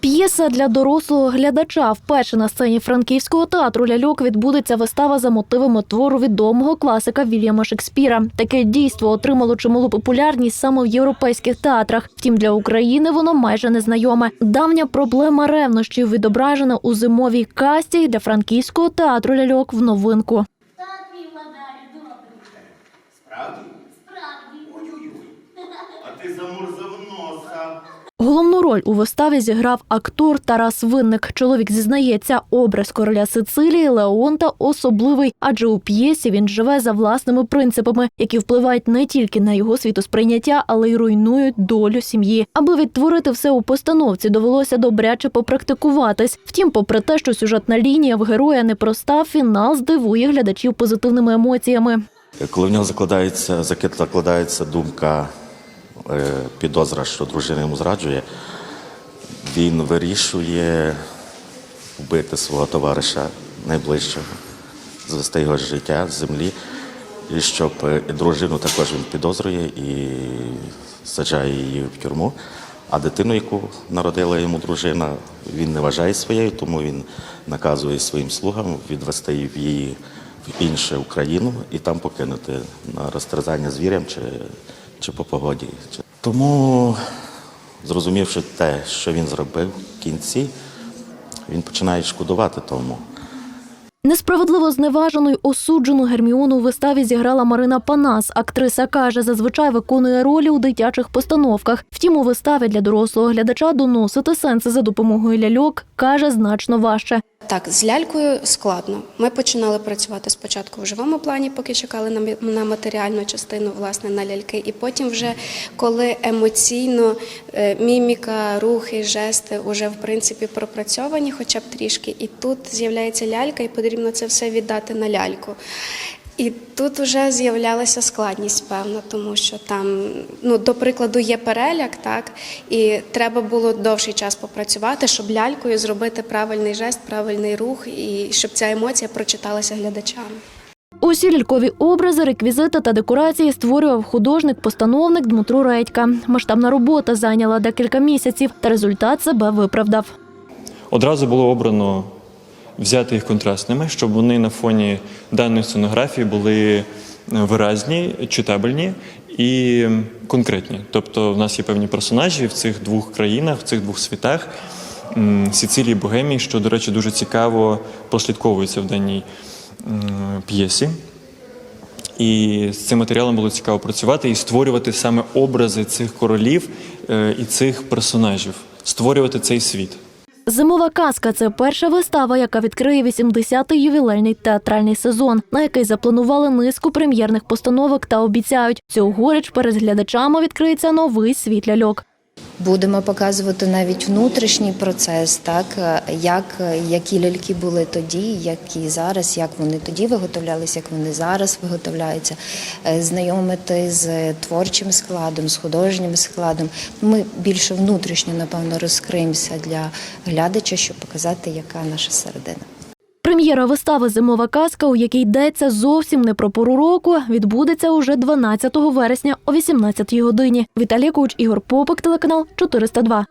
П'єса для дорослого глядача. Вперше на сцені франківського театру ляльок відбудеться вистава за мотивами твору відомого класика Вільяма Шекспіра. Таке дійство отримало чималу популярність саме в європейських театрах. Втім, для України воно майже незнайоме. Давня проблема ревнощів відображена у зимовій касті для франківського театру ляльок в новинку. Справді? Справді. Ой-ой-ой. А ти замурзав носа. Головну роль у виставі зіграв актор Тарас Винник. Чоловік зізнається, образ короля Сицилії Леонта особливий, адже у п'єсі він живе за власними принципами, які впливають не тільки на його світосприйняття, але й руйнують долю сім'ї. Аби відтворити все у постановці, довелося добряче попрактикуватись. Втім, попри те, що сюжетна лінія в героя непроста, фінал здивує глядачів позитивними емоціями. Коли в нього закладається, закид- закладається думка, підозра, що дружина йому зраджує, він вирішує вбити свого товариша найближчого, звести його з життя з землі, і щоб е, дружину також він підозрює і саджає її в тюрму. А дитину, яку народила йому дружина, він не вважає своєю, тому він наказує своїм слугам відвести її в іншу Україну і там покинути на розтерзання звірям чи, чи по погоді. Тому, зрозумівши те, що він зробив в кінці, він починає шкодувати тому. Несправедливо зневажену й осуджену Герміону у виставі зіграла Марина Панас. Актриса каже, зазвичай виконує ролі у дитячих постановках. Втім, у виставі для дорослого глядача доносити сенси за допомогою ляльок каже значно важче. Так, з лялькою складно. Ми починали працювати спочатку в живому плані, поки чекали на, матеріальну частину, власне, на ляльки. І потім, вже коли емоційно е, міміка, рухи, жести вже в принципі пропрацьовані, хоча б трішки. І тут з'являється лялька, і потрібно це все віддати на ляльку. І тут вже з'являлася складність, певна, тому що там, ну, до прикладу, є переляк, так, і треба було довший час попрацювати, щоб лялькою зробити правильний жест, правильний рух, і щоб ця емоція прочиталася глядачам. Усі лялькові образи, реквізити та декорації створював художник-постановник Дмитро Редька. Масштабна робота зайняла декілька місяців, та результат себе виправдав. Одразу було обрано взяти їх контрастними, щоб вони на фоні даної сценографії були е, виразні, читабельні і конкретні. Тобто, в нас є певні персонажі в цих двох країнах, в цих двох світах. Сицилії, Богемії, що, до речі, дуже цікаво прослідковується в даній п'єсі. І з цим матеріалом було цікаво працювати і створювати саме образи цих королів е, і цих персонажів, створювати цей світ. Зимова казка це перша вистава, яка відкриє 80-й ювілейний театральний сезон, на який запланували низку прем'єрних постановок та обіцяють, цьогоріч перед глядачами відкриється новий світ ляльок. Будемо показувати навіть внутрішній процес, так е, як е, які ляльки були тоді, які зараз, як вони тоді виготовлялися, як вони зараз виготовляються, е, знайомити з творчим складом, з художнім складом. Ми більше внутрішньо, напевно, розкриємося для глядача, щоб показати, яка наша середина. Прем'єра вистави Зимова казка, у якій йдеться зовсім не про пору року, відбудеться уже 12 вересня о 18 годині. Віталій Куч, Ігор Попик, телеканал 402.